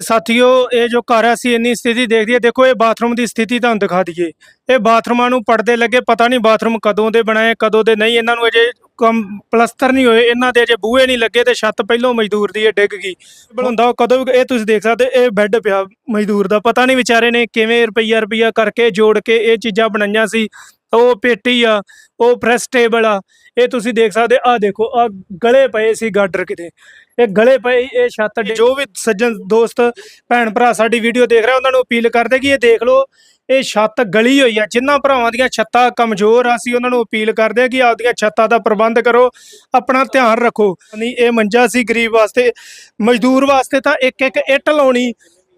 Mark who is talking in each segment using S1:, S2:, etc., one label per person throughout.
S1: ਸਾਥੀਓ, ਇਹ ਜੋ ਘਰ ਅਸੀਂ ਇੰਨੀ ਸਥਿਤੀ ਦੇਖਦੀ ਦਈਏ ਦੇਖੋ, ਇਹ ਬਾਥਰੂਮ ਦੀ ਸਥਿਤੀ ਤੁਹਾਨੂੰ ਦਿਖਾ ਦਈਏ। ਇਹ ਬਾਥਰੂਮਾਂ ਨੂੰ ਪਰਦੇ ਲੱਗੇ, ਪਤਾ ਨਹੀਂ ਬਾਥਰੂਮ ਕਦੋਂ ਦੇ ਬਣਾਏ, ਕਦੋਂ ਦੇ ਨਹੀਂ। ਇਹਨਾਂ ਨੂੰ ਅਜੇ ਕੰਮ ਪਲਸਤਰ ਨਹੀਂ ਹੋਏ। ਇਹਨਾਂ ਦੇ ਅਜੇ ਬੂਹੇ ਨਹੀਂ ਲੱਗੇ ਤੇ ਛੱਤ ਪਹਿਲੋਂ ਮਜ਼ਦੂਰ ਦੀ ਇਹ ਡਿੱਗ ਗਈ। ਬਣਾਉਂਦਾ ਉਹ ਕਦੋਂ ਵੀ, ਇਹ ਤੁਸੀਂ ਦੇਖ ਸਕਦੇ, ਇਹ ਬੈੱਡ ਪਿਆ ਮਜ਼ਦੂਰ ਦਾ। ਪਤਾ ਨਹੀਂ ਵਿਚਾਰੇ ਨੇ ਕਿਵੇਂ ਰੁਪਈਆ ਰੁਪਈਆ ਕਰਕੇ ਜੋੜ ਕੇ ਇਹ ਚੀਜ਼ਾਂ ਬਣਾਈਆਂ ਸੀ। ਉਹ ਪੇਟੀ ਆ, ਉਹ ਪ੍ਰੈਸ ਟੇਬਲ ਆ। ਇਹ ਤੁਸੀਂ ਦੇਖ ਸਕਦੇ ਆ ਦੇਖੋ ਆ ਗਲੇ ਪਏ ਸੀ ਗਾਡਰ ਕਿਤੇ। ਇਹ ਗਲੇ ਪਏ ਇਹ ਛੱਤ ਜੋ ਵੀ ਸੱਜਣ ਦੋਸਤ ਭੈਣ ਭਰਾ ਸਾਡੀ ਵੀਡੀਓ ਦੇਖ ਰਿਹਾ ਉਹਨਾਂ ਨੂੰ ਅਪੀਲ ਕਰਦੇ ਕਿ ਇਹ ਦੇਖ ਲਓ ਇਹ ਛੱਤ ਗਲੀ ਹੋਈ ਆ ਜਿਨ੍ਹਾਂ ਭਰਾਵਾਂ ਦੀਆਂ ਛੱਤਾਂ ਕਮਜ਼ੋਰ ਆ ਸੀ ਉਹਨਾਂ ਨੂੰ ਅਪੀਲ ਕਰਦੇ ਆ ਕਿ ਆਪਦੀਆਂ ਛੱਤਾਂ ਦਾ ਪ੍ਰਬੰਧ ਕਰੋ ਆਪਣਾ ਧਿਆਨ ਰੱਖੋ। ਨਹੀਂ ਇਹ ਮੰਜਾ ਸੀ ਗਰੀਬ ਵਾਸਤੇ ਮਜ਼ਦੂਰ ਵਾਸਤੇ ਤਾਂ ਇੱਕ ਇੱਕ ਇੱਟ ਲਾਉਣੀ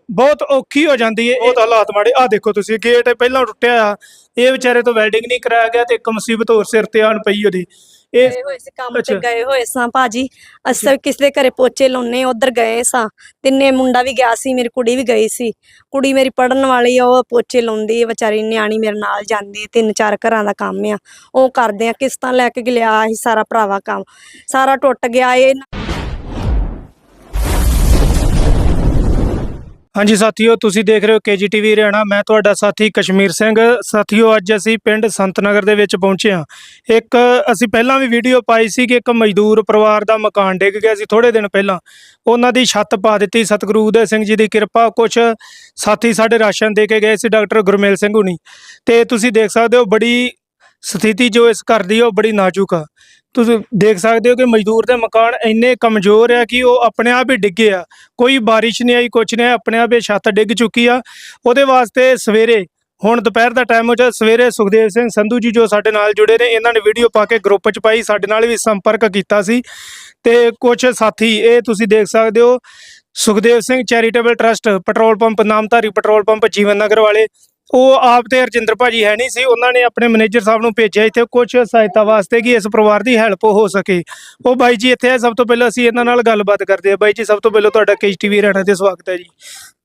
S1: ਬਹੁਤ ਔਖੀ ਹੋ ਜਾਂਦੀ ਹੈ ਬਹੁਤ ਹਾਲਾਤ ਮਾੜੇ। ਆ ਦੇਖੋ ਤੁਸੀਂ ਗੇਟ ਪਹਿਲਾਂ ਟੁੱਟਿਆ ਆ ਇਹ ਵਿਚਾਰੇ ਤੋਂ ਵੈਲਡਿੰਗ ਨਹੀਂ ਕਰਾਇਆ ਗਿਆ ਤੇ ਇੱਕ ਮੁਸੀਬਤ ਹੋਰ ਸਿਰ ਤੇ ਆਣ ਪਈ ਉਹਦੀ। ਇਹ
S2: ਗਏ ਹੋਏ ਸੀ ਕੰਮ ਤੇ
S1: ਅੱਛਾ।
S2: ਗਏ ਹੋਏ ਸਾਂ ਭਾਜੀ। ਅਸੀਂ ਕਿਸੇ ਦੇ ਘਰੇ ਪੋਚੇ ਲਾਉਨੇ ਉਧਰ ਗਏ ਸਾਂ। ਤਿੰਨੇ ਮੁੰਡਾ ਵੀ ਗਿਆ ਸੀ ਮੇਰੀ ਕੁੜੀ ਵੀ ਗਈ ਸੀ। ਕੁੜੀ ਮੇਰੀ ਪੜਨ ਵਾਲੀ ਆ ਉਹ ਪੋਚੇ ਲਾਉਂਦੀ ਹੈ ਵਿਚਾਰੀ ਨਿਆਣੀ ਮੇਰੇ ਨਾਲ ਜਾਂਦੀ ਤਿੰਨ ਚਾਰ ਘਰਾਂ ਦਾ ਕੰਮ ਆ। ਉਹ ਕਰਦੇ ਆ ਕਿਸ਼ਤਾਂ ਲੈ ਕੇ ਲਿਆ ਸੀ ਸਾਰਾ ਭਰਾਵਾ ਕੰਮ। ਸਾਰਾ ਟੁੱਟ ਗਿਆ ਇਹ
S1: ਹਾਂਜੀ ਸਾਥੀਓ ਤੁਸੀਂ ਦੇਖ ਰਹੇ ਹੋ ਕੇਜੀਟੀਵੀ ਹਰਿਆਣਾ। ਮੈਂ ਤੁਹਾਡਾ ਸਾਥੀ ਕਸ਼ਮੀਰ ਸਿੰਘ। ਸਾਥੀਓ ਅੱਜ ਅਸੀਂ ਪਿੰਡ ਸੰਤਨਗਰ ਦੇ ਵਿੱਚ ਪਹੁੰਚੇ ਹਾਂ। ਇੱਕ ਅਸੀਂ ਪਹਿਲਾਂ ਵੀ ਵੀਡੀਓ ਪਾਈ ਸੀ ਕਿ ਇੱਕ ਮਜ਼ਦੂਰ ਪਰਿਵਾਰ ਦਾ ਮਕਾਨ ਡਿੱਗ ਗਿਆ ਸੀ ਥੋੜੇ ਦਿਨ ਪਹਿਲਾਂ। ਉਹਨਾਂ ਦੀ ਛੱਤ ਪਾ ਦਿੱਤੀ। ਸਤਿਗੁਰੂ ਉਦੈ ਸਿੰਘ ਜੀ ਦੀ ਕਿਰਪਾ। ਕੁਝ ਸਾਥੀ ਸਾਡੇ ਰਾਸ਼ਨ ਦੇ ਕੇ ਗਏ ਸੀ ਡਾਕਟਰ ਗੁਰਮੇਲ ਸਿੰਘ ਹੁਣੀ। ਤੇ ਤੁਸੀਂ ਦੇਖ ਸਕਦੇ ਹੋ ਬੜੀ ਸਥਿਤੀ ਜੋ ਇਸ ਘਰ ਦੀ ਆ, ਉਹ ਬੜੀ ਨਾਜ਼ੁਕ ਆ। ਤੁਸੀਂ ਦੇਖ ਸਕਦੇ ਹੋ ਕਿ ਮਜ਼ਦੂਰ ਦੇ ਮਕਾਨ ਇੰਨੇ ਕਮਜ਼ੋਰ ਆ ਕਿ ਉਹ ਆਪਣੇ ਆਪ ਹੀ ਡਿੱਗੇ ਆ। ਕੋਈ ਬਾਰਿਸ਼ ਨਹੀਂ ਆਈ ਕੁਛ ਨਹੀਂ ਆਇਆ, ਆਪਣੇ ਆਪ ਇਹ ਛੱਤ ਡਿੱਗ ਚੁੱਕੀ ਆ। ਉਹਦੇ ਵਾਸਤੇ ਸਵੇਰੇ ਹੁਣ ਦੁਪਹਿਰ ਦਾ ਟਾਈਮ ਹੋ ਜਾ ਸਵੇਰੇ ਸੁਖਦੇਵ ਸਿੰਘ ਸੰਧੂ ਜੀ ਜੋ ਸਾਡੇ ਨਾਲ ਜੁੜੇ ਨੇ ਇਹਨਾਂ ਨੇ ਵੀਡੀਓ ਪਾ ਕੇ ਗਰੁੱਪ 'ਚ ਪਾਈ ਸਾਡੇ ਨਾਲ ਵੀ ਸੰਪਰਕ ਕੀਤਾ ਸੀ। ਤੇ ਕੁਝ ਸਾਥੀ ਇਹ ਤੁਸੀਂ ਦੇਖ ਸਕਦੇ ਹੋ Sukhdev Singh charitable trust petrol pump Namdhari petrol pump Jeevan Nagar ਵਾਲੇ ਉਹ ਆਪ ਤੇ ਹਰਜਿੰਦਰ ਭਾਜੀ ਹੈ ਨਹੀਂ ਸੀ ਉਹਨਾਂ ਨੇ ਆਪਣੇ ਮੈਨੇਜਰ ਸਾਹਿਬ ਨੂੰ ਭੇਜਿਆ ਇੱਥੇ ਕੁਝ ਸਹਾਇਤਾ ਵਾਸਤੇ ਕਿ ਇਸ ਪਰਿਵਾਰ ਦੀ ਹੈਲਪ ਹੋ ਸਕੇ ਉਹ ਬਾਈ ਜੀ ਇੱਥੇ ਆਏ ਸਭ ਤੋਂ ਪਹਿਲਾਂ ਅਸੀਂ ਇਹਨਾਂ ਨਾਲ ਗੱਲਬਾਤ ਕਰਦੇ ਹਾਂ ਬਾਈ ਜੀ ਸਭ ਤੋਂ ਪਹਿਲਾਂ ਤੁਹਾਡਾ ਕੇਜੀਟੀਵੀ ਹਰਿਆਣਾ ਤੇ ਸਵਾਗਤ ਹੈ ਜੀ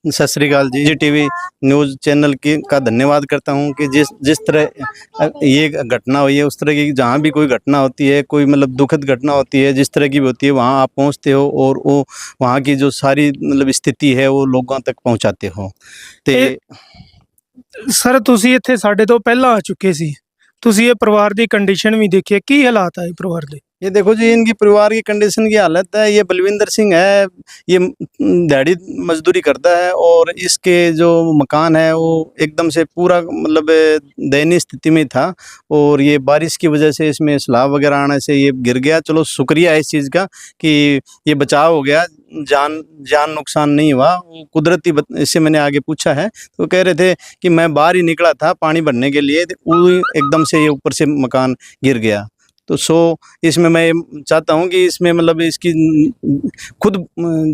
S3: सत श्रीकाल जी जी टीवी न्यूज़ चैनल की का धन्यवाद करता हूँ कि जिस जिस तरह अ, ये घटना हुई है उस तरह की जहाँ भी कोई घटना होती है कोई मतलब दुखद घटना होती है जिस तरह की भी होती है वहाँ आप पहुँचते हो और वो वहाँ की जो सारी मतलब स्थिति है वो लोगों तक पहुँचाते हो तो
S1: ਇਹ- ਸਰ, ਤੁਸੀਂ ਇੱਥੇ ਸਾਡੇ ਤੋਂ ਪਹਿਲਾਂ ਆ ਚੁੱਕੇ ਸੀ। ਤੁਸੀਂ ਇਹ ਪਰਿਵਾਰ ਦੀ ਕੰਡੀਸ਼ਨ ਵੀ ਦੇਖੀ ਹੈ। ਕੀ ਹਾਲਾਤ ਆ ਇਹ ਪਰਿਵਾਰ ਦੇ?
S3: ये देखो जी, इनकी परिवार की कंडीशन की हालत है। ये बलविंदर सिंह है, ये दिहाड़ी मजदूरी करता है और इसके जो मकान है, वो एकदम से पूरा मतलब दयनीय स्थिति में था और ये बारिश की वजह से इसमें सलाब वगैरह आने से ये गिर गया। चलो, शुक्रिया इस चीज़ का कि ये बचाव हो गया। जान जान नुकसान नहीं हुआ। कुदरती बत- इससे मैंने आगे पूछा है। तो कह रहे थे कि मैं बाहर ही निकला था पानी भरने के लिए। एकदम से ये ऊपर से मकान गिर गया। तो सो, इसमें मैं चाहता हूँ कि इसमें मतलब इसकी खुद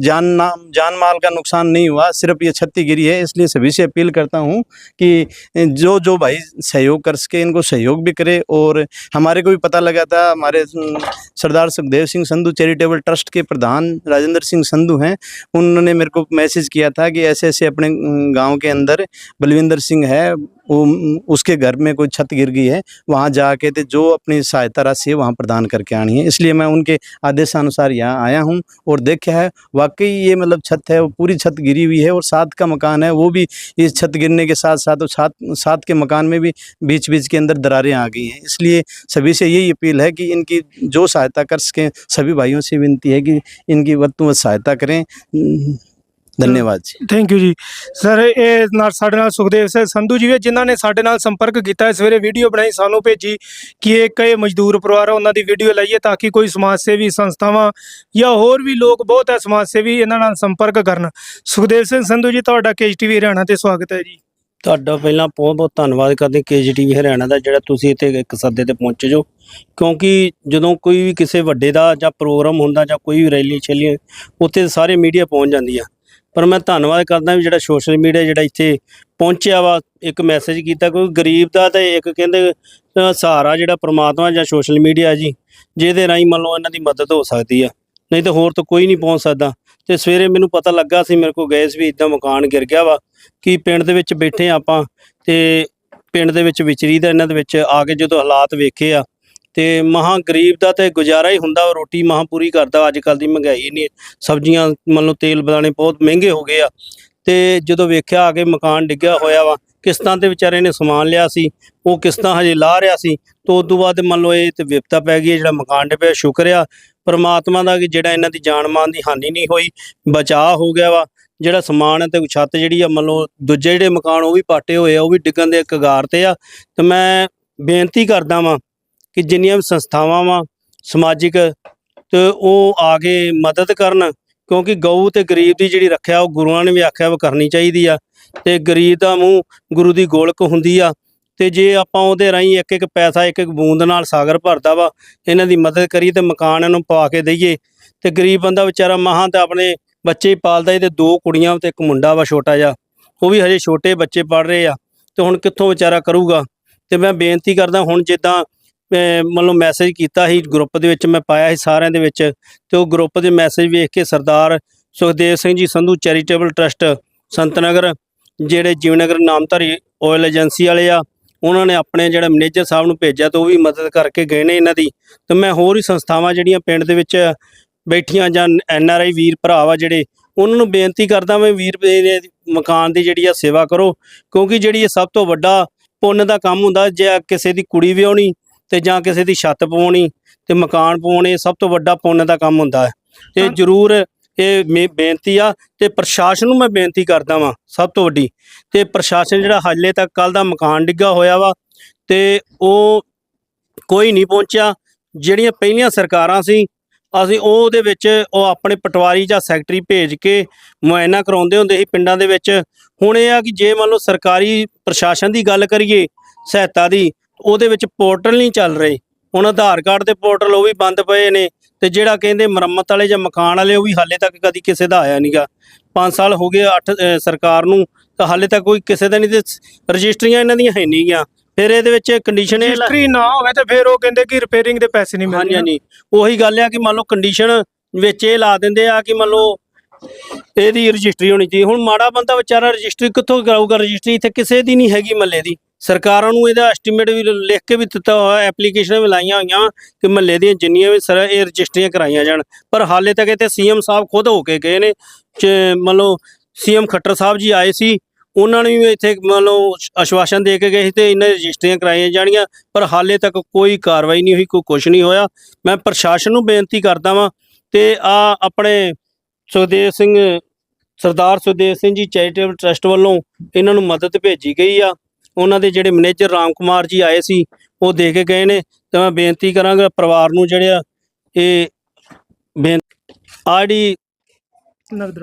S3: जान नाम जान माल का नुकसान नहीं हुआ, सिर्फ़ ये छत्ती गिरी है, इसलिए सभी से अपील करता हूँ कि जो जो भाई सहयोग कर सके, इनको सहयोग भी करे और हमारे को भी पता लगा था, हमारे सरदार सुखदेव सिंह संधू चैरिटेबल ट्रस्ट के प्रधान राजेंद्र सिंह संधू हैं, उन्होंने मेरे को मैसेज किया था कि ऐसे ऐसे अपने गाँव के अंदर बलविंदर सिंह है उसके घर में कोई छत गिर गई है, वहाँ जाके तो जो अपनी सहायता राशि है वहाँ प्रदान करके आनी है। इसलिए मैं उनके आदेशानुसार यहाँ आया हूँ और देखा है, वाकई ये मतलब छत है, वो पूरी छत गिरी हुई है और साथ का मकान है, वो भी इस छत गिरने के साथ साथ वो साथ साथ के मकान में भी बीच बीच के अंदर दरारें आ गई हैं। इसलिए सभी से यही अपील है कि इनकी जो सहायता कर सकें, सभी भाइयों से विनती है कि इनकी वक्त सहायता करें। ਧੰਨਵਾਦ ਜੀ।
S1: ਥੈਂਕ ਯੂ ਜੀ। ਸਰ ਇਹ ਨਾਲ ਸਾਡੇ ਨਾਲ ਸੁਖਦੇਵ ਸਿੰਘ ਸੰਧੂ ਜੀ ਵੀ ਜਿਨ੍ਹਾਂ ਨੇ ਸਾਡੇ ਨਾਲ ਸੰਪਰਕ ਕੀਤਾ ਸਵੇਰੇ ਵੀਡੀਓ ਬਣਾਈ ਸਾਨੂੰ ਭੇਜੀ ਕਿ ਇਹ ਕਈ ਮਜ਼ਦੂਰ ਪਰਿਵਾਰ ਉਹਨਾਂ ਦੀ ਵੀਡੀਓ ਲਈਏ ਤਾਂ ਕਿ ਕੋਈ ਸਮਾਜ ਸੇਵੀ ਸੰਸਥਾਵਾਂ ਜਾਂ ਹੋਰ ਵੀ ਲੋਕ ਬਹੁਤ ਹੈ ਸਮਾਜ ਸੇਵੀ ਇਹਨਾਂ ਨਾਲ ਸੰਪਰਕ ਕਰਨ। ਸੁਖਦੇਵ ਸਿੰਘ ਸੰਧੂ ਜੀ ਤੁਹਾਡਾ ਕੇਜੀਟੀਵੀ ਹਰਿਆਣਾ ਤੇ ਸਵਾਗਤ ਹੈ ਜੀ।
S4: ਤੁਹਾਡਾ ਪਹਿਲਾਂ ਬਹੁਤ ਬਹੁਤ ਧੰਨਵਾਦ ਕਰਦੇ ਕੇਜੀਟੀਵੀ ਹਰਿਆਣਾ ਦਾ ਜਿਹੜਾ ਤੁਸੀਂ ਇੱਥੇ ਇੱਕ ਸੱਦੇ ਤੇ ਪਹੁੰਚ ਜੋ। ਕਿਉਂਕਿ ਜਦੋਂ ਕੋਈ ਵੀ ਕਿਸੇ ਵੱਡੇ ਦਾ ਜਾਂ ਪ੍ਰੋਗਰਾਮ ਹੁੰਦਾ ਜਾਂ ਕੋਈ ਵੀ ਰੈਲੀ ਛੇਲੀ ਉੱਥੇ ਸਾਰੇ ਮੀਡੀਆ ਪਹੁੰਚ ਜਾਂਦੀ ਆ। ਪਰ ਮੈਂ ਧੰਨਵਾਦ ਕਰਦਾ ਵੀ ਜਿਹੜਾ ਸੋਸ਼ਲ ਮੀਡੀਆ ਜਿਹੜਾ ਇੱਥੇ ਪਹੁੰਚਿਆ ਵਾ ਇੱਕ ਮੈਸੇਜ ਕੀਤਾ ਕੋਈ ਗਰੀਬ ਦਾ ਤੇ ਇੱਕ ਕਹਿੰਦੇ ਅ, ਸਹਾਰਾ ਜਿਹੜਾ ਪ੍ਰਮਾਤਮਾ ਜਾਂ ਸੋਸ਼ਲ ਮੀਡੀਆ ਜੀ ਜਿਹਦੇ ਰਾਹੀਂ ਮੰਨ ਲਓ ਇਹਨਾਂ ਦੀ ਮਦਦ ਹੋ ਸਕਦੀ ਆ। ਨਹੀਂ ਤਾਂ ਹੋਰ ਤਾਂ ਕੋਈ ਨਹੀਂ ਪਹੁੰਚ ਸਕਦਾ। ਤੇ ਸਵੇਰੇ ਮੈਨੂੰ ਪਤਾ ਲੱਗਾ ਸੀ ਮੇਰੇ ਕੋਲ ਗਏ ਸੀ ਵੀ ਇਦਾਂ ਮਕਾਨ ਗਿਰ ਗਿਆ ਵਾ ਕਿ ਪਿੰਡ ਦੇ ਵਿੱਚ ਬੈਠੇ ਹਾਂ ਆਪਾਂ ਤੇ ਪਿੰਡ ਦੇ ਵਿੱਚ ਵਿਚਰੀ ਦਾ ਇਹਨਾਂ ਦੇ ਵਿੱਚ ਆ ਕੇ ਜਦੋਂ ਹਾਲਾਤ ਵੇਖੇ ਆ ਤੇ ਮਹਾ ਗਰੀਬ ਦਾ ਤੇ ਗੁਜ਼ਾਰਾ ਹੀ ਹੁੰਦਾ ਉਹ ਰੋਟੀ ਮਹਾ ਪੂਰੀ ਕਰਦਾ ਅੱਜ ਕੱਲ ਦੀ ਮਹਿੰਗਾਈ ਨਹੀਂ ਸਬਜ਼ੀਆਂ ਮੰਨ ਲਓ ਤੇਲ ਬਦਾਣੇ ਬਹੁਤ ਮਹਿੰਗੇ ਹੋ ਗਏ ਆ। ਤੇ ਜਦੋਂ ਵੇਖਿਆ ਆ ਕੇ ਮਕਾਨ ਡਿੱਗਿਆ ਹੋਇਆ ਵਾ ਕਿਸ਼ਤਾਂ ਤੇ ਵਿਚਾਰੇ ਨੇ ਸਮਾਨ ਲਿਆ ਸੀ ਉਹ ਕਿਸ਼ਤਾਂ ਹਜੇ ਲਾ ਰਿਹਾ ਸੀ ਤੋਂ ਉਸ ਤੋਂ ਬਾਅਦ ਮੰਨ ਲਓ ਇਹ ਤੇ ਵਿਪਤਾ ਪੈ ਗਈ ਹੈ, ਜਿਹੜਾ ਮਕਾਨ ਡਿੱਗਿਆ ਸ਼ੁਕਰ ਆ ਪਰਮਾਤਮਾ ਦਾ ਕਿ ਜਿਹੜਾ ਇਹਨਾਂ ਦੀ ਜਾਨ ਮਾਨ ਦੀ ਹਾਨੀ ਨਹੀਂ ਹੋਈ ਬਚਾਅ ਹੋ ਗਿਆ ਵਾ ਜਿਹੜਾ ਸਮਾਨ ਹੈ ਤੇ ਛੱਤ ਜਿਹੜੀ ਆ ਮੰਨ ਲਓ ਦੂਜੇ ਜਿਹੜੇ ਮਕਾਨ ਉਹ ਵੀ ਪਾਟੇ ਹੋਏ ਆ ਉਹ ਵੀ ਡਿੱਗਣ ਦੇ ਕਗਾਰ ਤੇ ਆ ਤੇ ਮੈਂ ਬੇਨਤੀ ਕਰਦਾ ਵਾਂ ਕਿ ਜਿੰਨੀਆਂ ਵੀ ਸੰਸਥਾਵਾਂ ਵਾ, ਸਮਾਜਿਕ, ਤੇ ਉਹ ਆ ਕੇ ਮਦਦ ਕਰਨ, ਕਿਉਂਕਿ ਗਊ ਤੇ ਗਰੀਬ ਦੀ ਜਿਹੜੀ ਰੱਖਿਆ, ਉਹ ਗੁਰੂਆਂ ਨੇ ਵੀ ਆਖਿਆ ਵਾ ਕਰਨੀ ਚਾਹੀਦੀ ਆ। ਤੇ ਗਰੀਬ ਦਾ ਮੂੰਹ ਗੁਰੂ ਦੀ ਗੋਲਕ ਹੁੰਦੀ ਆ। ਤੇ ਜੇ ਆਪਾਂ ਉਹਦੇ ਰਾਹੀਂ ਇੱਕ ਇੱਕ ਪੈਸਾ ਇੱਕ ਇੱਕ ਬੂੰਦ ਨਾਲ ਸਾਗਰ ਭਰਦਾ ਵਾ, ਇਹਨਾਂ ਦੀ ਮਦਦ ਕਰੀ ਤੇ ਮਕਾਨ ਇਹਨੂੰ ਪਾ ਕੇ ਦਈਏ। ਤੇ ਗਰੀਬ ਬੰਦਾ ਵਿਚਾਰਾ ਮਹਾਂ ਤੇ ਆਪਣੇ ਬੱਚੇ ਹੀ ਪਾਲਦਾ ਏ ਤੇ ਦੋ ਕੁੜੀਆਂ ਤੇ ਇੱਕ ਮੁੰਡਾ ਵਾ ਛੋਟਾ ਜਿਹਾ। ਉਹ ਵੀ ਹਜੇ ਛੋਟੇ ਬੱਚੇ ਪੜ ਰਹੇ ਆ। ਤੇ ਹੁਣ ਕਿੱਥੋਂ ਵਿਚਾਰਾ ਕਰੂਗਾ? ਤੇ ਮੈਂ ਬੇਨਤੀ ਕਰਦਾ, ਹੁਣ ਜਿੱਦਾਂ ਅਹ ਮੰਨ ਮੈਸੇਜ ਕੀਤਾ ਸੀ ਗਰੁੱਪ ਦੇ ਵਿੱਚ, ਮੈਂ ਪਾਇਆ ਸੀ ਸਾਰਿਆਂ ਦੇ ਵਿੱਚ ਤੇ ਉਹ ਗਰੁੱਪ ਦੇ ਮੈਸੇਜ ਵੇਖ ਕੇ ਸਰਦਾਰ ਸੁਖਦੇਵ ਸਿੰਘ ਜੀ ਸੰਧੂ ਚੈਰੀਟੇਬਲ ਟਰਸਟ ਸੰਤਨਗਰ, ਜਿਹੜੇ ਜੀਵਨਗਰ ਨਾਮਧਾਰੀ ਆਇਲ ਏਜੰਸੀ ਵਾਲੇ ਆ, ਉਹਨਾਂ ਨੇ ਆਪਣੇ ਜਿਹੜਾ ਮੈਨੇਜਰ ਸਾਹਿਬ ਨੂੰ ਭੇਜਿਆ ਤੇ ਉਹ ਵੀ ਮਦਦ ਕਰਕੇ ਗਏ ਨੇ ਇਹਨਾਂ ਦੀ। ਤੇ ਮੈਂ ਹੋਰ ਹੀ ਸੰਸਥਾਵਾਂ ਜਿਹੜੀਆਂ ਪਿੰਡ ਦੇ ਵਿੱਚ ਬੈਠੀਆਂ ਜਾਂ ਐਨ ਆਰ ਆਈ ਵੀਰ ਭਰਾ ਵਾ ਜਿਹੜੇ, ਉਹਨਾਂ ਨੂੰ ਬੇਨਤੀ ਕਰਦਾ ਮੈਂ ਵੀਰ ਦੇ ਮਕਾਨ ਦੀ ਜਿਹੜੀ ਆ ਸੇਵਾ ਕਰੋ, ਕਿਉਂਕਿ ਜਿਹੜੀ ਇਹ ਸਭ ਤੋਂ ਵੱਡਾ ਪੁੰਨ ਦਾ ਕੰਮ ਹੁੰਦਾ, ਜੇ ਕਿਸੇ ਦੀ ਕੁੜੀ ਵਿਆਹਣੀ ਤੇ ਜਾਂ ਕਿਸੇ ਦੀ ਛੱਤ ਪਵਾਉਣੀ ਤੇ ਮਕਾਨ ਪਵਾਉਣੇ ਸਭ ਤੋਂ ਵੱਡਾ ਪੁੰਨ ਦਾ ਕੰਮ ਹੁੰਦਾ ਹੈ। ਤੇ। ਜ਼ਰੂਰ ਇਹ ਮੇ ਬੇਨਤੀ ਆ ਤੇ ਪ੍ਰਸ਼ਾਸਨ ਨੂੰ ਮੈਂ ਬੇਨਤੀ ਕਰਦਾ ਵਾਂ ਸਭ ਤੋਂ ਵੱਡੀ। ਤੇ ਪ੍ਰਸ਼ਾਸਨ ਜਿਹੜਾ ਹਾਲੇ ਤੱਕ ਕੱਲ ਦਾ ਮਕਾਨ ਡਿੱਗਾ ਹੋਇਆ ਵਾ ਤੇ ਉਹ ਕੋਈ ਨਹੀਂ ਪਹੁੰਚਿਆ। ਜਿਹੜੀਆਂ ਪਹਿਲੀਆਂ ਸਰਕਾਰਾਂ ਸੀ ਅਸੀਂ ਉਹ ਉਹਦੇ ਵਿੱਚ ਉਹ ਆਪਣੇ ਪਟਵਾਰੀ ਜਾਂ ਸੈਕਟਰੀ ਭੇਜ ਕੇ ਮੁਆਇਨਾ ਕਰਾਉਂਦੇ ਹੁੰਦੇ ਸੀ ਪਿੰਡਾਂ ਦੇ ਵਿੱਚ। ਹੁਣ ਇਹ ਆ ਕਿ ਜੇ ਮੰਨ ਲਓ ਸਰਕਾਰੀ ਪ੍ਰਸ਼ਾਸਨ ਦੀ ਗੱਲ ਕਰੀਏ ਸਹਾਇਤਾ ਦੀ ਉਹਦੇ ਵਿੱਚ ਪੋਰਟਲ ਨਹੀਂ ਚੱਲ ਰਹੇ। ਹੁਣ ਆਧਾਰ ਕਾਰਡ ਦੇ ਪੋਰਟਲ ਉਹ ਵੀ ਬੰਦ ਪਏ ਨੇ ਤੇ ਜਿਹੜਾ ਕਹਿੰਦੇ ਮੁਰੰਮਤ ਵਾਲੇ ਜਾਂ ਮਕਾਨ ਵਾਲੇ ਉਹ ਵੀ ਹਾਲੇ ਤੱਕ ਕਦੀ ਕਿਸੇ ਦਾ ਆਇਆ ਨਹੀਂਗਾ 5 ਸਾਲ ਹੋ ਗਏ 8 ਸਰਕਾਰ ਨੂੰ ਤਾਂ ਹਾਲੇ ਤੱਕ ਕੋਈ ਕਿਸੇ ਦਾ ਨਹੀਂ ਤੇ ਰਜਿਸਟਰੀਆਂ ਇਹਨਾਂ ਦੀਆਂ ਹੈ ਨਹੀਂ ਗਿਆ ਫਿਰ ਇਹਦੇ ਵਿੱਚ ਕੰਡੀਸ਼ਨ ਇਹ
S1: ਰਜਿਸਟਰੀ ਨਾ ਹੋਵੇ ਤੇ ਫਿਰ ਉਹ ਕਹਿੰਦੇ ਕਿ ਰਿਪੇਅਰਿੰਗ ਦੇ ਪੈਸੇ ਨਹੀਂ
S4: ਹਾਂਜੀ
S1: ਮਿਲਦੇ
S4: ਹਾਂਜੀ। ਉਹੀ ਗੱਲ ਆ ਕਿ ਮੰਨ ਲਓ ਕੰਡੀਸ਼ਨ ਵਿੱਚ ਇਹ ਲਾ ਦਿੰਦੇ ਆ ਕਿ ਮੰਨ ਲਓ ਇਹਦੀ ਰਜਿਸਟਰੀ ਹੋਣੀ ਚਾਹੀਦੀ। ਹੁਣ ਮਾੜਾ ਬੰਦਾ ਵਿਚਾਰਾ ਰਜਿਸਟਰੀ ਕਿੱਥੋਂ ਕਰਾਊਗਾ? ਰਜਿਸਟਰੀ ਇੱਥੇ ਕਿਸੇ ਦੀ ਨਹੀਂ ਹੈਗੀ ਮੱਲੇ ਦੀ। ਸਰਕਾਰਾਂ ਨੂੰ ਇਹਦਾ ਐਸਟੀਮੇਟ ਵੀ ਲਿਖ ਕੇ ਵੀ ਦਿੱਤਾ ਹੋਇਆ ਐਪਲੀਕੇਸ਼ਨਾਂ ਵੀ ਲਾਈਆਂ ਹੋਈਆਂ ਕਿ ਮਹੱਲੇ ਦੀਆਂ ਜਿੰਨੀਆਂ ਵੀ ਸਰ ਇਹ ਰਜਿਸਟਰੀਆਂ ਕਰਾਈਆਂ ਜਾਣ। ਪਰ ਹਾਲੇ ਤੱਕ ਇੱਥੇ ਸੀਐਮ ਸਾਹਿਬ ਖੁਦ ਹੋ ਕੇ ਗਏ ਨੇ ਚ- ਮੰਨ ਲਓ ਸੀਐਮ ਖੱਟਰ ਸਾਹਿਬ ਜੀ ਆਏ ਸੀ, ਉਹਨਾਂ ਨੇ ਵੀ ਇੱਥੇ ਮੰਨ ਲਓ ਆਸ਼ਵਾਸਨ ਦੇ ਕੇ ਗਏ ਸੀ ਤੇ ਇਹਨਾਂ ਦੀਆਂ ਰਜਿਸਟਰੀਆਂ ਕਰਾਈਆਂ ਜਾਣੀਆਂ, ਪਰ ਹਾਲੇ ਤੱਕ ਕੋਈ ਕਾਰਵਾਈ ਨਹੀਂ ਹੋਈ, ਕੋਈ ਕੁਝ ਨਹੀਂ ਹੋਇਆ। ਮੈਂ ਪ੍ਰਸ਼ਾਸਨ ਨੂੰ ਬੇਨਤੀ ਕਰਦਾ ਵਾਂ ਤੇ ਆ ਆਪਣੇ ਸੁਖਦੇਵ ਸਿੰਘ, ਸਰਦਾਰ ਸੁਖਦੇਵ ਸਿੰਘ ਜੀ ਚੈਰੀਟੇਬਲ ਟਰਸਟ ਵੱਲੋਂ ਇਹਨਾਂ ਨੂੰ ਮਦਦ ਭੇਜੀ ਗਈ ਆ। ਉਹਨਾਂ ਦੇ ਜਿਹੜੇ ਮੈਨੇਜਰ ਰਾਮ ਕੁਮਾਰ ਜੀ ਆਏ ਸੀ ਉਹ ਦੇ ਕੇ ਗਏ ਨੇ। ਤੇ ਮੈਂ ਬੇਨਤੀ ਕਰਾਂਗਾ ਪਰਿਵਾਰ ਨੂੰ ਜਿਹੜੇ ਆ ਇਹ ਆੜੀ
S1: ਨਗਦ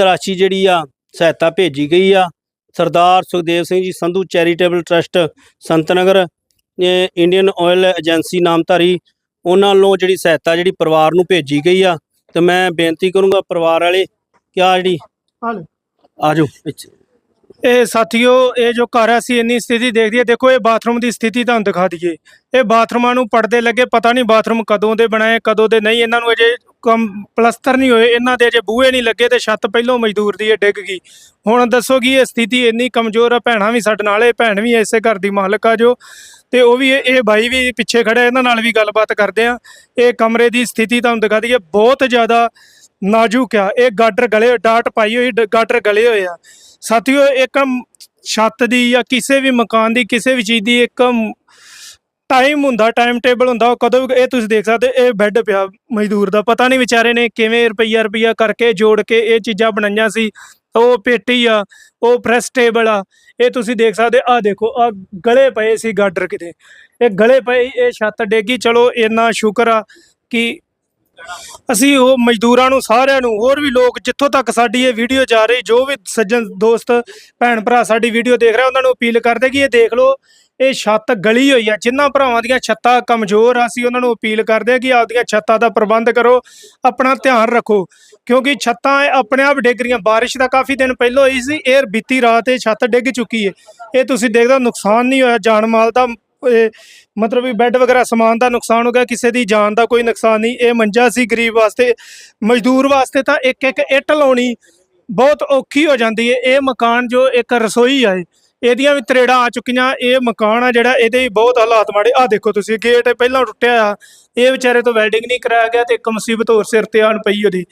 S1: ਰੋਸ਼।
S4: ਜਿਹੜੀ ਆ ਸਹਾਇਤਾ ਭੇਜੀ ਗਈ ਆ। Sardar Sukhdev Singh ji Sandhu charitable trust Santnagar Indian oil agency Namdhari ਉਹਨਾਂ ਵੱਲੋਂ ਜਿਹੜੀ ਸਹਾਇਤਾ ਜਿਹੜੀ ਪਰਿਵਾਰ ਨੂੰ ਭੇਜੀ ਗਈ ਆ। ਤੇ ਮੈਂ ਬੇਨਤੀ ਕਰੂੰਗਾ ਪਰਿਵਾਰ ਵਾਲੇ ਕਿ ਆ ਜਿਹੜੀ। ਆਜੋ ਪਿੱਛੇ।
S1: ਇਹ ਸਾਥੀਓ ਇਹ ਜੋ ਘਰ ਆ, ਅਸੀਂ ਇੰਨੀ ਸਥਿਤੀ ਦੇਖਦੀ ਹੈ ਦੇਖੋ ਇਹ ਬਾਥਰੂਮ ਦੀ ਸਥਿਤੀ ਤੁਹਾਨੂੰ ਦਿਖਾ ਦਈਏ। ਇਹ ਬਾਥਰੂਮਾਂ ਨੂੰ ਪਰਦੇ ਲੱਗੇ ਪਤਾ ਨਹੀਂ ਬਾਥਰੂਮ ਕਦੋਂ ਦੇ ਬਣਾਏ ਕਦੋਂ ਦੇ ਨਹੀਂ। ਇਹਨਾਂ ਨੂੰ ਅਜੇ ਕੰਮ ਪਲਸਤਰ ਨਹੀਂ ਹੋਏ ਇਹਨਾਂ ਦੇ ਅਜੇ ਬੂਹੇ ਨਹੀਂ ਲੱਗੇ ਤੇ ਛੱਤ ਪਹਿਲੋਂ ਮਜ਼ਦੂਰ ਦੀ ਇਹ ਡਿੱਗ ਗਈ। ਹੁਣ ਦੱਸੋ ਕਿ ਇਹ ਸਥਿਤੀ ਇੰਨੀ ਕਮਜ਼ੋਰ ਆ ਭੈਣਾਂ ਵੀ ਸਾਡੇ ਨਾਲ ਇਹ ਭੈਣ ਵੀ ਇਸੇ ਘਰ ਦੀ ਮਾਲਕ ਆ ਜੋ। ਤੇ ਉਹ ਵੀ ਇਹ ਇਹ ਬਾਈ ਵੀ ਪਿੱਛੇ ਖੜਾ ਇਹਨਾਂ ਨਾਲ ਵੀ ਗੱਲਬਾਤ ਕਰਦੇ ਆ। ਇਹ ਕਮਰੇ ਦੀ ਸਥਿਤੀ ਤੁਹਾਨੂੰ ਦਿਖਾ ਦਈਏ ਬਹੁਤ ਜ਼ਿਆਦਾ ਨਾਜ਼ੁਕ ਆ। ਇਹ ਗਾਡਰ ਗਲੇ ਡਾਟ ਪਾਈ ਹੋਈ ਡ- ਗਾਡਰ ਗਲੇ ਹੋਏ ਆ। ਸਾਥੀਓ, ਇੱਕ ਛੱਤ ਦੀ ਜਾਂ ਕਿਸੇ ਵੀ ਮਕਾਨ ਦੀ, ਕਿਸੇ ਵੀ ਚੀਜ਼ ਦੀ ਇੱਕ ਟਾਈਮ ਹੁੰਦਾ ਟਾਈਮ ਟੇਬਲ ਹੁੰਦਾ, ਉਹ ਕਦੋਂ ਇਹ ਤੁਸੀਂ ਦੇਖ ਸਕਦੇ, ਇਹ ਬੈੱਡ ਪਿਆ ਮਜ਼ਦੂਰ ਦਾ। ਪਤਾ ਨਹੀਂ ਵਿਚਾਰੇ ਨੇ ਕਿਵੇਂ ਰੁਪਈਆ ਰੁਪਈਆ ਕਰਕੇ ਜੋੜ ਕੇ ਇਹ ਚੀਜ਼ਾਂ ਬਣਾਈਆਂ ਸੀ। ਉਹ ਪੇਟੀ ਆ, ਉਹ ਪ੍ਰੈਸ ਟੇਬਲ ਆ। ਇਹ ਤੁਸੀਂ ਦੇਖ ਸਕਦੇ ਆ ਦੇਖੋ ਆ ਗਲੇ ਪਏ ਸੀ ਗਾਡਰ ਕਿਤੇ। ਇਹ ਗਲੇ ਪਏ, ਇਹ ਛੱਤ ਡੇਗੀ ਚਲੋ, ਇੰਨਾ ਸ਼ੁਕਰ ਆ ਕਿ ਅਸੀਂ ਉਹ ਮਜ਼ਦੂਰਾਂ ਨੂੰ ਸਾਰਿਆਂ ਨੂੰ, ਹੋਰ ਵੀ ਲੋਕ ਜਿੱਥੋਂ ਤੱਕ ਸਾਡੀ ਇਹ ਵੀਡੀਓ ਜਾ ਰਹੀ, ਜੋ ਵੀ ਸੱਜਣ ਦੋਸਤ, ਭੈਣ ਭਰਾ ਸਾਡੀ ਵੀਡੀਓ ਦੇਖ ਰਹੇ ਉਹਨਾਂ ਨੂੰ ਅਪੀਲ ਕਰਦੇ ਕਿ ਇਹ ਦੇਖ ਲਓ, ਇਹ ਛੱਤ ਗਲੀ ਹੋਈ ਆ, ਜਿਨ੍ਹਾਂ ਭਰਾਵਾਂ ਦੀਆਂ ਛੱਤਾਂ ਕਮਜ਼ੋਰ ਆ, ਅਸੀਂ ਉਹਨਾਂ ਨੂੰ ਅਪੀਲ ਕਰਦੇ ਆ ਕਿ ਆਪਦੀਆਂ ਛੱਤਾਂ ਦਾ ਪ੍ਰਬੰਧ ਕਰੋ, ਆਪਣਾ ਧਿਆਨ ਰੱਖੋ, ਕਿਉਂਕਿ ਛੱਤਾਂ ਇਹ ਆਪਣੇ ਆਪ ਡਿੱਗ ਰਹੀਆਂ, ਬਾਰਿਸ਼ ਦਾ ਕਾਫੀ ਦਿਨ ਪਹਿਲਾਂ ਹੋਈ ਸੀ, ਇਹ ਬੀਤੀ ਰਾਤ ਇਹ ਛੱਤ ਡਿੱਗ ਚੁੱਕੀ ਹੈ ਇਹ ਤੁਸੀਂ ਦੇਖਦੇ ਹੋ, ਨੁਕਸਾਨ ਨਹੀਂ ਹੋਇਆ, ਜਾਨ ਮਾਲ ਦਾ ਇਹ ਮਤਲਬ ਵੀ ਬੈੱਡ ਵਗੈਰਾ, ਸਮਾਨ ਦਾ ਨੁਕਸਾਨ ਹੋ ਗਿਆ, ਕਿਸੇ ਦੀ ਜਾਨ ਦਾ ਕੋਈ ਨੁਕਸਾਨ ਨਹੀਂ। ਇਹ ਮੰਜਾ ਸੀ ਗਰੀਬ ਵਾਸਤੇ, ਮਜ਼ਦੂਰ ਵਾਸਤੇ ਤਾਂ ਇੱਕ ਇੱਕ ਇੱਟ ਲਾਉਣੀ ਬਹੁਤ ਔਖੀ ਹੋ ਜਾਂਦੀ ਹੈ। ਇਹ ਮਕਾਨ ਜੋ ਇੱਕ ਰਸੋਈ ਆ ਇਹ ਇਹਦੀਆਂ ਵੀ ਤਰੇੜਾਂ ਆ ਚੁੱਕੀਆਂ। ਇਹ ਮਕਾਨ ਆ ਜਿਹੜਾ, ਇਹਦੇ ਵੀ ਬਹੁਤ ਹਾਲਾਤ ਮਾੜੇ। ਆ ਦੇਖੋ ਤੁਸੀਂ, ਗੇਟ ਪਹਿਲਾਂ ਟੁੱਟਿਆ ਆ, ਇਹ ਵਿਚਾਰੇ ਤੋਂ ਵੈਲਡਿੰਗ ਨਹੀਂ ਕਰਾਇਆ ਗਿਆ ਤੇ ਇੱਕ ਮੁਸੀਬਤ ਹੋਰ ਸਿਰ ਤੇ ਆਣ ਪਈ ਉਹਦੀ।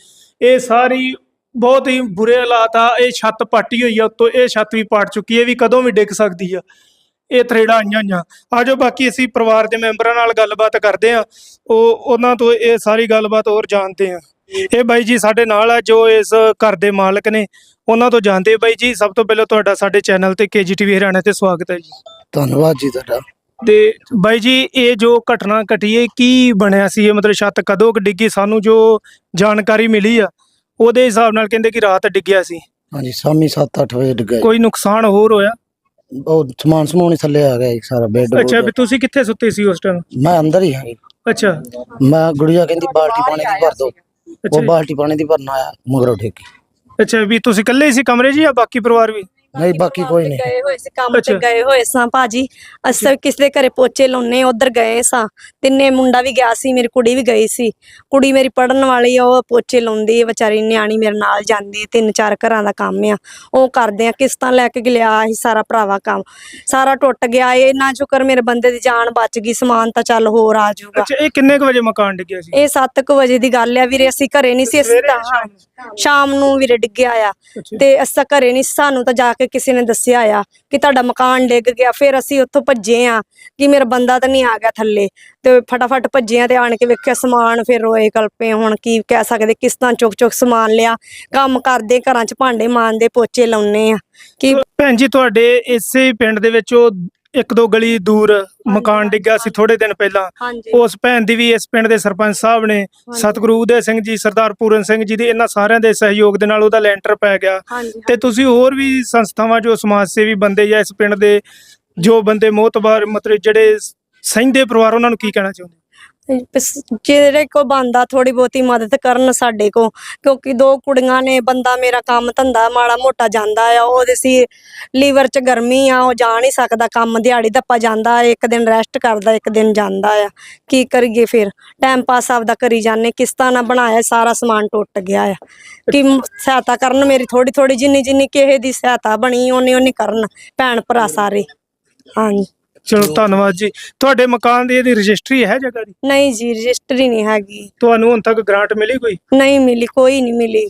S1: ਇਹ ਸਾਰੀ ਬਹੁਤ ਹੀ ਬੁਰੇ ਹਾਲਾਤ ਆ, ਇਹ ਛੱਤ ਪਾਟੀ ਹੋਈ ਆ ਉੱਤੋਂ, ਇਹ ਛੱਤ ਵੀ ਪਾਟ ਚੁੱਕੀ ਹੈ, ਇਹ ਵੀ ਕਦੋਂ ਵੀ ਡਿੱਗ ਸਕਦੀ ਆ। ਇਹ ਤਰੇੜਾਂ ਆਈਆਂ ਹੋਈਆਂ। ਆਜੋ ਬਾਕੀ ਅਸੀਂ ਪਰਿਵਾਰ ਦੇ ਮੈਂਬਰਾਂ ਨਾਲ ਗੱਲਬਾਤ ਕਰਦੇ ਆ ਉਹ ਉਹਨਾਂ ਤੋਂ ਇਹ ਸਾਰੀ ਗੱਲਬਾਤ ਹੋਰ ਜਾਣਦੇ ਆ ਇਹ ਬਾਈ ਜੀ ਸਾਡੇ ਨਾਲ ਆ ਜੋ ਇਸ ਘਰ ਦੇ ਮਾਲਕ ਨੇ ਉਹਨਾਂ ਤੋਂ ਜਾਣਦੇ ਬਾਈ ਜੀ ਸਭ ਤੋਂ ਪਹਿਲਾਂ ਤੁਹਾਡਾ ਸਾਡੇ ਚੈਨਲ ਤੇ ਕੇਜੀਟੀਵੀ ਹਰਿਆਣਾ ਤੇ ਸਵਾਗਤ ਹੈ ਜੀ।
S5: ਧੰਨਵਾਦ ਜੀ ਤੁਹਾਡਾ।
S1: ਤੇ ਬਾਈ ਜੀ ਇਹ ਜੋ ਘਟਨਾ ਘਟੀ ਹੈ ਕੀ ਬਣਿਆ ਸੀ? ਇਹ ਮਤਲਬ ਛੱਤ ਕਦੋਂ ਡਿੱਗੀ? ਸਾਨੂੰ ਜੋ ਜਾਣਕਾਰੀ ਮਿਲੀ ਆ ਉਹਦੇ ਹਿਸਾਬ ਨਾਲ ਕਹਿੰਦੇ ਕਿ ਰਾਤ ਡਿੱਗਿਆ ਸੀ।
S5: ਹਾਂਜੀ ਸ਼ਾਮੀ 7-8 ਵਜੇ ਡਿੱਗਾ
S1: ਕੋਈ ਨੁਕਸਾਨ ਹੋਰ ਹੋਇਆ?
S5: ਉਹ ਸਮਾਨ ਸਮੂਨ ਹੀ ਥੱਲੇ ਆ ਗਿਆ ਜੀ ਸਾਰਾ ਬੈੱਡ
S1: ਅੱਛਾ ਵੀ ਤੁਸੀਂ ਕਿੱਥੇ ਸੁੱਤੇ ਸੀ ਉਸ ਟਾਈਮ
S5: ਮੈਂ ਅੰਦਰ ਹੀ ਹਾਂ ਜੀ।
S1: ਅੱਛਾ।
S5: ਮੈਂ ਗੁੜੀਆ ਕਹਿੰਦੀ ਬਾਲਟੀ ਪਾਣੀ ਦੀ ਭਰ ਦੋ।
S1: ਅੱਛਾ
S5: ਉਹ
S1: ਜੀ।
S5: ਬਾਲਟੀ ਪਾਣੀ ਦੀ ਭਰਨ ਆਇਆ ਮਗਰੋਂ ਠੇਕੀ।
S1: ਅੱਛਾ ਵੀ ਤੁਸੀਂ ਇਕੱਲੇ ਹੀ ਸੀ ਕਮਰੇ 'ਚ ਜਾਂ ਬਾਕੀ ਪਰਿਵਾਰ ਵੀ?
S5: ਨਹੀਂ ਬਾਕੀ ਕੋਈ ਨਹੀਂ।
S2: ਗਏ ਹੋਏ ਸੀ ਕੰਮ
S1: ਅੱਛਾ।
S2: ਤੇ ਗਏ ਹੋਏ ਸਾਂ ਭਾਜੀ। ਅਸਾਂ ਕਿਸੇ ਦੇ ਘਰੇ ਪੋਚੇ ਲਾਉਣੇ ਉਧਰ ਗਏ ਸਾਂ। ਤਿੰਨੇ ਮੁੰਡਾ ਵੀ ਗਿਆ ਸੀ ਮੇਰੀ ਕੁੜੀ ਵੀ ਗਈ ਸੀ। ਕੁੜੀ ਮੇਰੀ ਪੜਨ ਵਾਲੀ ਆ ਉਹ ਪੋਚੇ ਲਾਉਂਦੀ ਵਿਚਾਰੀ ਨਿਆਣੀ ਮੇਰੇ ਨਾਲ ਜਾਂਦੀ ਤਿੰਨ ਚਾਰ ਘਰਾਂ ਦਾ ਕੰਮ ਆ। ਉਹ ਕਰਦੇ ਆ ਕਿਸ਼ਤਾਂ ਲੈ ਕੇ ਲਿਆ ਸੀ ਸਾਰਾ ਭਰਾਵਾ ਕੰਮ। ਸਾਰਾ ਟੁੱਟ ਗਿਆ ਇਹ ਨਾ ਸ਼ੁਕਰ ਮੇਰੇ ਬੰਦੇ ਦੀ ਜਾਨ ਬਚ ਗਈ ਸਮਾਨ ਤਾਂ ਚੱਲ ਹੋਰ ਆ ਜਾਊਗਾ।
S1: ਅੱਛਾ ਇਹ ਕਿੰਨੇ ਕੁ ਵਜੇ ਮਕਾਨ ਡਿੱਗਿਆ ਸੀ?
S2: ਇਹ 7:00 ਵਜੇ ਦੀ ਗੱਲ ਆ ਵੀਰੇ ਅਸੀਂ ਘਰੇ ਨਹੀਂ ਸੀ ਅਸੀਂ
S1: ਸਵੇਰੇ
S2: ਤਾਂ ਸ਼ਾਮ ਨੂੰ। ਵੀਰੇ ਡਿੱਗਿਆ ਆ।
S1: ਅੱਛਾ।
S2: ਤੇ ਅਸਾਂ ਘਰੇ ਨਹੀਂ ਸੀ, ਸਾਨੂੰ ਤਾਂ ਜਾ ਕੇ ਕਿਸੇ ਨੇ ਦੱਸਿਆ ਆ ਕਿ ਤੁਹਾਡਾ ਮਕਾਨ ਡਿੱਗ ਗਿਆ, ਫਿਰ ਅਸੀਂ ਉੱਥੋਂ ਭੱਜੇ ਆ ਕਿ ਮੇਰਾ ਬੰਦਾ ਤਾਂ ਨਹੀਂ ਆ ਗਿਆ ਥੱਲੇ ਤੇ ਫਟਾਫਟ ਭੱਜੇ ਆ ਤੇ ਆਣ ਕੇ ਵੇਖਿਆ ਸਮਾਨ ਫਿਰ ਰੋਏ ਕਲਪੇ ਹੁਣ ਕੀ ਕਹਿ ਸਕਦੇ, ਕਿਸ਼ਤਾਂ ਚੁੱਕ ਚੁੱਕ ਸਮਾਨ ਲਿਆ, ਕੰਮ ਕਰਦੇ ਘਰਾਂ 'ਚ ਭਾਂਡੇ ਮਾਂਦੇ ਪੋਚੇ ਲਾਉਨੇ ਆ, ਕਿ
S1: ਭੈਣ ਜੀ, ਤੁਹਾਡੇ ਇਸੇ ਪਿੰਡ ਦੇ ਵਿੱਚ ਉਹ ਇੱਕ ਦੋ ਗਲੀ ਦੂਰ ਮਕਾਨ ਡਿੱਗਿਆ ਸੀ ਥੋੜੇ ਦਿਨ ਪਹਿਲਾਂ।
S2: ਹਾਂਜੀ।
S1: ਉਸ ਭੈਣ ਦੀ ਵੀ ਇਸ ਪਿੰਡ ਦੇ ਸਰਪੰਚ ਸਾਹਿਬ ਨੇ ਸਤਿਗੁਰੂ ਉਦੈ ਸਿੰਘ ਜੀ ਸਰਦਾਰ ਪੂਰਨ ਸਿੰਘ ਜੀ ਦੇ ਇਹਨਾਂ ਸਾਰਿਆਂ ਦੇ ਸਹਿਯੋਗ ਦੇ ਨਾਲ ਉਹਦਾ ਲੈਂਟਰ ਪੈ ਗਿਆ।
S2: ਹਾਂਜੀ
S1: ਤੇ ਤੁਸੀਂ ਹੋਰ ਵੀ ਸੰਸਥਾਵਾਂ ਜੋ ਸਮਾਜ ਸੇਵੀ ਬੰਦੇ ਜਾਂ ਇਸ ਪਿੰਡ ਦੇ ਜੋ ਬੰਦੇ ਮੋਤਬਾਰ ਮਤਲਬ ਜਿਹੜੇ ਸਹਿੰਦੇ ਪਰਿਵਾਰ ਉਹਨਾਂ ਨੂੰ ਕੀ ਕਹਿਣਾ ਚਾਹੁੰਦੇ
S2: ਜਿਹੜੇ ਕੋ ਬੰਦਾ ਥੋੜੀ ਬਹੁਤੀ ਮਦਦ ਕਰਨ ਸਾਡੇ ਕੋ, ਕਿਉਂਕਿ ਦੋ ਕੁੜੀਆਂ ਨੇ, ਬੰਦਾ ਮੇਰਾ ਕੰਮ ਧੰਦਾ ਮਾੜਾ ਮੋਟਾ ਜਾਂਦਾ ਆ ਉਹਦੇ ਸੀ ਲੀਵਰ 'ਚ ਗਰਮੀ ਆ, ਉਹ ਜਾ ਨਹੀਂ ਸਕਦਾ ਕੰਮ, ਦਿਹਾੜੀ ਦੱਪਾ ਜਾਂਦਾ, ਇੱਕ ਦਿਨ ਰੈਸਟ ਕਰਦਾ, ਇੱਕ ਦਿਨ ਜਾਂਦਾ ਆ। ਕੀ ਕਰੀਏ ਫਿਰ? ਟਾਈਮ ਪਾਸ ਆਪਦਾ ਕਰੀ ਜਾਂਦੇ, ਕਿਸ਼ਤਾਂ ਨਾ ਬਣਾਇਆ, ਸਾਰਾ ਸਮਾਨ ਟੁੱਟ ਗਿਆ ਆ। ਕਿ ਸਹਾਇਤਾ ਕਰਨ ਮੇਰੀ ਥੋੜੀ ਥੋੜੀ ਜਿੰਨੀ ਜਿੰਨੀ ਕਿਸੇ ਦੀ ਸਹਾਇਤਾ ਬਣੀ ਓਨੀ ਓਨੀ ਕਰਨ ਭੈਣ ਭਰਾ ਸਾਰੇ। ਹਾਂਜੀ।
S1: ਚਲੋ ਧੰਨਵਾਦ ਜੀ। ਤੁਹਾਡੇ ਮਕਾਨ ਦੀ ਇਹਦੀ ਰਜਿਸਟਰੀ ਹੈ ਜਗ੍ਹਾ ਦੀ?
S2: ਨਹੀਂ ਜੀ ਰਜਿਸਟਰੀ ਨਹੀਂ ਹੈਗੀ।
S1: ਤੁਹਾਨੂੰ ਹੁਣ ਤੱਕ ਗ੍ਰਾਂਟ ਮਿਲੀ ਕੋਈ?
S2: ਨਹੀਂ ਮਿਲੀ ਕੋਈ ਨਹੀਂ ਮਿਲੀ।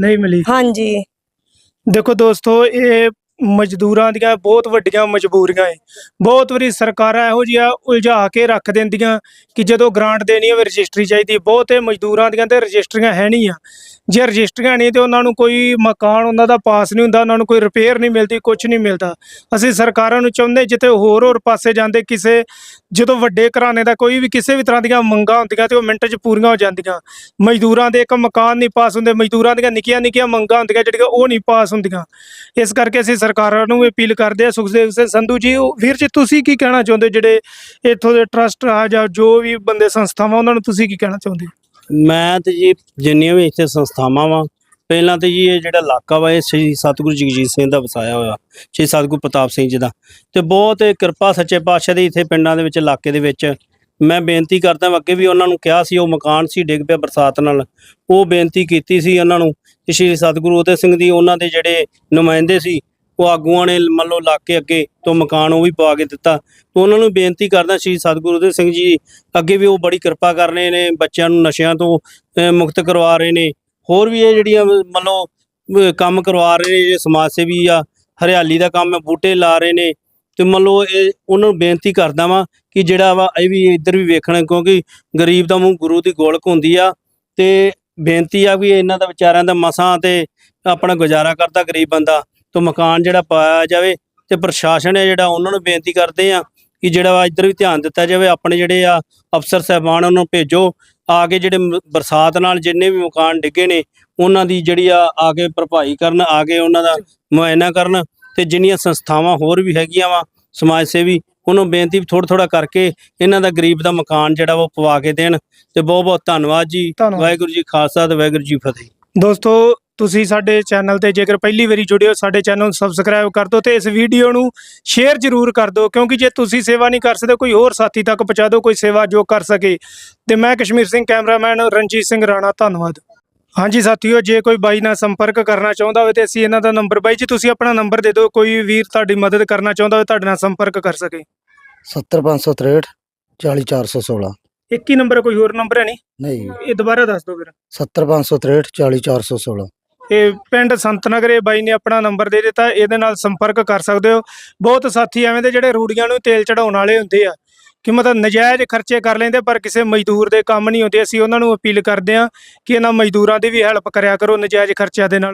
S1: ਨਹੀਂ ਮਿਲੀ?
S2: ਹਾਂਜੀ।
S1: ਦੇਖੋ ਦੋਸਤੋ ਇਹ ਮਜ਼ਦੂਰਾਂ ਦੀਆਂ ਬਹੁਤ ਵੱਡੀਆਂ ਮਜਬੂਰੀਆਂ ਏ। ਬਹੁਤ ਵਾਰੀ ਸਰਕਾਰਾਂ ਇਹੋ ਜਿਹਾ ਉਲਝਾ ਕੇ ਰੱਖ ਦਿੰਦੀਆਂ ਕਿ ਜਦੋਂ ਗ੍ਰਾਂਟ ਦੇਣੀ ਹੋਵੇ ਰਜਿਸਟਰੀ ਚਾਹੀਦੀ ਹੈ। ਬਹੁਤ ਮਜ਼ਦੂਰਾਂ ਦੀਆਂ ਤੇ ਰਜਿਸਟਰੀਆਂ ਹੈ ਨਹੀਂ ਆ। ਜੇ ਰਜਿਸਟਰੀਆਂ ਨਹੀਂ ਤੇ ਉਹਨਾਂ ਨੂੰ ਕੋਈ ਮਕਾਨ ਉਹਨਾਂ ਦਾ ਪਾਸ ਨਹੀਂ ਹੁੰਦਾ, ਉਹਨਾਂ ਨੂੰ ਕੋਈ ਰਿਪੇਅਰ ਨਹੀਂ ਮਿਲਦੀ ਕੁਝ ਨਹੀਂ ਮਿਲਦਾ। ਅਸੀਂ ਸਰਕਾਰਾਂ ਨੂੰ ਚਾਹੁੰਦੇ ਜਿੱਥੇ ਹੋਰ ਹੋਰ ਪਾਸੇ ਜਾਂਦੇ, ਕਿਸੇ ਜਦੋਂ ਵੱਡੇ ਘਰਾਣੇ ਦਾ ਕੋਈ ਵੀ ਕਿਸੇ ਵੀ ਤਰ੍ਹਾਂ ਦੀਆਂ ਮੰਗਾਂ ਹੁੰਦੀਆਂ ਤੇ ਉਹ ਮਿੰਟ 'ਚ ਪੂਰੀਆਂ ਹੋ ਜਾਂਦੀਆਂ। ਮਜ਼ਦੂਰਾਂ ਦੇ ਇੱਕ ਮਕਾਨ ਨਹੀਂ ਪਾਸ ਹੁੰਦੇ, ਮਜ਼ਦੂਰਾਂ ਦੀਆਂ ਨਿੱਕੀਆਂ ਨਿੱਕੀਆਂ ਮੰਗਾਂ ਹੁੰਦੀਆਂ ਜਿਹੜੀਆਂ ਉਹ ਨਹੀਂ ਪਾਸ ਹੁੰਦੀਆਂ। ਇਸ ਕਰਕੇ ਅਸੀਂ ਸਰਕਾਰਾਂ ਨੂੰ ਅਪੀਲ ਕਰਦੇ ਆ ਸੁਖਦੇਵ ਸਿੰਘ ਸੰਧੂ ਜੀ, ਉਹ ਵੀਰ ਜੀ, ਤੁਸੀਂ ਕੀ ਕਹਿਣਾ ਚਾਹੁੰਦੇ ਜਿਹੜੇ ਇੱਥੋਂ ਦੇ ਟਰਸਟ ਆ ਜਾਂ ਜੋ ਵੀ ਬੰਦੇ ਸੰਸਥਾਵਾਂ, ਉਹਨਾਂ ਨੂੰ ਤੁਸੀਂ ਕੀ ਕਹਿਣਾ ਚਾਹੁੰਦੇ
S4: ਮੈਂ ਤੇ ਜੀ ਜਿੰਨੀਆਂ ਵੀ ਇੱਥੇ ਸੰਸਥਾਵਾਂ ਵਾ, ਪਹਿਲਾਂ ਤੇ ਜੀ ਇਹ ਜਿਹੜਾ ਇਲਾਕਾ ਵਾ, ਇਹ ਸ੍ਰੀ ਸਤਿਗੁਰੂ ਜਗਜੀਤ ਸਿੰਘ ਦਾ ਵਸਾਇਆ ਹੋਇਆ, ਸ੍ਰੀ ਸਤਿਗੁਰੂ ਪ੍ਰਤਾਪ ਸਿੰਘ ਜੀ ਦਾ। ਤੇ ਬਹੁਤ ਕਿਰਪਾ ਸੱਚੇ ਪਾਤਸ਼ਾਹ ਦੀ ਇੱਥੇ ਪਿੰਡਾਂ ਦੇ ਵਿੱਚ, ਇਲਾਕੇ ਦੇ ਵਿੱਚ। ਮੈਂ ਬੇਨਤੀ ਕਰਦਾ ਅੱਗੇ ਵੀ ਉਹਨਾਂ ਨੂੰ ਕਿਹਾ ਸੀ, ਉਹ ਮਕਾਨ ਸੀ, ਡਿੱਗ ਪਿਆ ਬਰਸਾਤ ਨਾਲ। ਉਹ ਬੇਨਤੀ ਕੀਤੀ ਸੀ ਉਹਨਾਂ ਨੂੰ ਕਿ ਸ੍ਰੀ ਸਤਿਗੁਰੂ ਉਦੈ ਸਿੰਘ ਦੀ ਉਹਨਾਂ ਦੇ ਜਿਹੜੇ ਨੁਮਾਇੰਦੇ ਸੀ ਉਹ ਆਗੂਆਂ ਨੇ ਮੰਨ ਲਓ ਲਾ ਕੇ ਅੱਗੇ ਤੋਂ ਮਕਾਨ ਉਹ ਵੀ ਪਵਾ ਕੇ ਦਿੱਤਾ। ਤੇ ਉਹਨਾਂ ਨੂੰ ਬੇਨਤੀ ਕਰਦਾ ਸ੍ਰੀ ਸਤਿਗੁਰੂ ਉਦੈ ਸਿੰਘ ਜੀ ਅੱਗੇ ਵੀ ਉਹ ਬੜੀ ਕਿਰਪਾ ਕਰ ਰਹੇ ਨੇ ਬੱਚਿਆਂ ਨੂੰ ਨਸ਼ਿਆਂ ਤੋਂ ਅਹ, ਮੁਕਤ ਕਰਵਾ ਰਹੇ ਨੇ। ਹੋਰ ਵੀ ਇਹ ਜਿਹੜੀਆਂ ਮੰਨ ਲਓ ਅਹ, ਕੰਮ ਕਰਵਾ ਰਹੇ ਨੇ ਜਿਹੜੇ ਸਮਾਜ ਸੇਵੀ ਆ ਹਰਿਆਲੀ ਦਾ ਕੰਮ ਹੈ ਬੂਟੇ ਲਾ ਰਹੇ ਨੇ। ਤੇ ਮੰਨ ਲਓ ਇਹ ਉਹਨਾਂ ਨੂੰ ਬੇਨਤੀ ਕਰਦਾ ਵਾਂ ਕਿ ਜਿਹੜਾ ਵਾ ਇਹ ਵੀ ਇੱਧਰ ਵੀ ਵੇਖਣਾ ਕਿਉਂਕਿ ਗਰੀਬ ਦਾ ਮੂੰਹ ਗੁਰੂ ਦੀ ਗੋਲਕ ਹੁੰਦੀ ਆ। ਤੇ ਬੇਨਤੀ ਆ ਵੀ ਇਹਨਾਂ ਦਾ ਵਿਚਾਰਿਆਂ ਦਾ ਮਸਾਂ ਤੇ ਆਪਣਾ ਗੁਜ਼ਾਰਾ ਕਰਦਾ ਗਰੀਬ ਬੰਦਾ। ਤੋਂ ਮਕਾਨ ਜਿਹੜਾ ਪਾਇਆ ਜਾਵੇ ਤੇ ਪ੍ਰਸ਼ਾਸਨ ਹੈ ਜਿਹੜਾ ਉਹਨਾਂ ਨੂੰ ਬੇਨਤੀ ਕਰਦੇ ਆ ਕਿ ਜਿਹੜਾ ਵਾ ਇੱਧਰ ਵੀ ਧਿਆਨ ਦਿੱਤਾ ਜਾਵੇ ਆਪਣੇ ਜਿਹੜੇ ਆ ਅਫਸਰ ਸਾਹਿਬਾਨ ਉਹਨਾਂ ਨੂੰ ਭੇਜੋ। ਆ ਕੇ ਜਿਹੜੇ ਬਰਸਾਤ ਨਾਲ ਜਿੰਨੇ ਵੀ ਮਕਾਨ ਡਿੱਗੇ ਨੇ ਉਹਨਾਂ ਦੀ ਜਿਹੜੀ ਆ ਆ ਕੇ ਭਰਪਾਈ ਕਰਨ ਆ ਕੇ ਉਹਨਾਂ ਦਾ ਮੁਆਇਨਾ ਕਰਨ ਤੇ ਜਿੰਨੀਆਂ ਸੰਸਥਾਵਾਂ ਹੋਰ ਵੀ ਹੈਗੀਆਂ ਵਾ ਸਮਾਜ ਸੇਵੀ ਉਹਨੂੰ ਬੇਨਤੀ ਥੋੜਾ ਥੋੜਾ ਕਰਕੇ ਇਹਨਾਂ ਦਾ ਗਰੀਬ ਦਾ ਮਕਾਨ ਜਿਹੜਾ ਉਹ ਪਵਾ ਕੇ ਦੇਣ ਤੇ ਬਹੁਤ ਬਹੁਤ ਧੰਨਵਾਦ ਜੀ। ਵਾਹਿਗੁਰੂ ਜੀ ਖਾਲਸਾ ਤੇ ਵਾਹਿਗੁਰੂ ਜੀ ਫਤਿਹ।
S1: ਦੋਸਤੋ ਤੁਸੀਂ ਸਾਡੇ ਚੈਨਲ ਤੇ ਜੇਕਰ ਪਹਿਲੀ ਵਾਰੀ ਜੁੜੇ ਹੋ ਸਾਡੇ ਚੈਨਲ ਨੂੰ ਸਬਸਕ੍ਰਾਈਬ ਕਰ ਦਿਓ ਤੇ ਇਸ ਵੀਡੀਓ ਨੂੰ ਸ਼ੇਅਰ ਜ਼ਰੂਰ ਕਰ ਦਿਓ ਕਿਉਂਕਿ ਜੇ ਤੁਸੀਂ ਸੇਵਾ ਨਹੀਂ ਕਰ ਸਕਦੇ ਕੋਈ ਹੋਰ ਸਾਥੀ ਤੱਕ ਪਹੁੰਚਾ ਦਿਓ ਕੋਈ ਸੇਵਾ ਜੋ ਕਰ ਸਕੇ। ਤੇ ਮੈਂ ਕਸ਼ਮੀਰ ਸਿੰਘ ਕੈਮਰਾਮੈਨ ਰਣਜੀਤ ਸਿੰਘ ਰਾਣਾ ਧੰਨਵਾਦ। ਹਾਂਜੀ ਸਾਥੀਓ ਜੇ ਕੋਈ ਬਾਈ ਨਾਲ ਸੰਪਰਕ ਕਰਨਾ ਚਾਹੁੰਦਾ ਹੋਵੇ ਤੇ ਅਸੀਂ ਇਹਨਾਂ ਦਾ ਨੰਬਰ ਬਾਈ ਜੀ ਤੁਸੀਂ ਆਪਣਾ ਨੰਬਰ ਦੇ ਦਿਓ ਕੋਈ ਵੀਰ ਤੁਹਾਡੀ ਮਦਦ ਕਰਨਾ ਚਾਹੁੰਦਾ ਹੋਵੇ ਤੁਹਾਡੇ ਨਾਲ ਸੰਪਰਕ ਕਰ ਸਕੇ।
S5: 70563 40416
S1: ਇੱਕ ਹੀ ਨੰਬਰ ਕੋਈ ਹੋਰ ਨੰਬਰ ਹੈ ਨਹੀਂ?
S5: ਨਹੀਂ।
S1: ਇਹ ਦੁਬਾਰਾ ਦੱਸ ਦਿਓ ਫਿਰ।
S5: 70563 40416
S1: ਇਹ ਪਿੰਡ ਸੰਤਨਗਰ ਇਹ ਬਾਈ ਨੇ ਆਪਣਾ ਨੰਬਰ ਦੇ ਦਿੱਤਾ, ਇਹਦੇ ਨਾਲ ਸੰਪਰਕ ਕਰ ਸਕਦੇ ਹੋ। ਬਹੁਤ ਸਾਥੀ ਐਵੇਂ ਦੇ ਜਿਹੜੇ ਰੂੜੀਆਂ ਨੂੰ ਤੇਲ ਚੜਾਉਣ ਵਾਲੇ ਹੁੰਦੇ ਆ, ਕਿ ਮਤਲਬ ਨਜਾਇਜ਼ ਖਰਚੇ ਕਰ ਲੈਂਦੇ ਪਰ ਕਿਸੇ ਮਜ਼ਦੂਰ ਦੇ ਕੰਮ ਨਹੀਂ ਹੁੰਦੇ, ਅਸੀਂ ਉਹਨਾਂ ਨੂੰ ਅਪੀਲ ਕਰਦੇ ਹਾਂ ਕਿ ਇਹਨਾਂ ਮਜ਼ਦੂਰਾਂ ਦੀ ਵੀ ਹੈਲਪ ਕਰਿਆ ਕਰੋ ਨਜਾਇਜ਼ ਖਰਚਿਆਂ ਦੇ ਨਾਲ।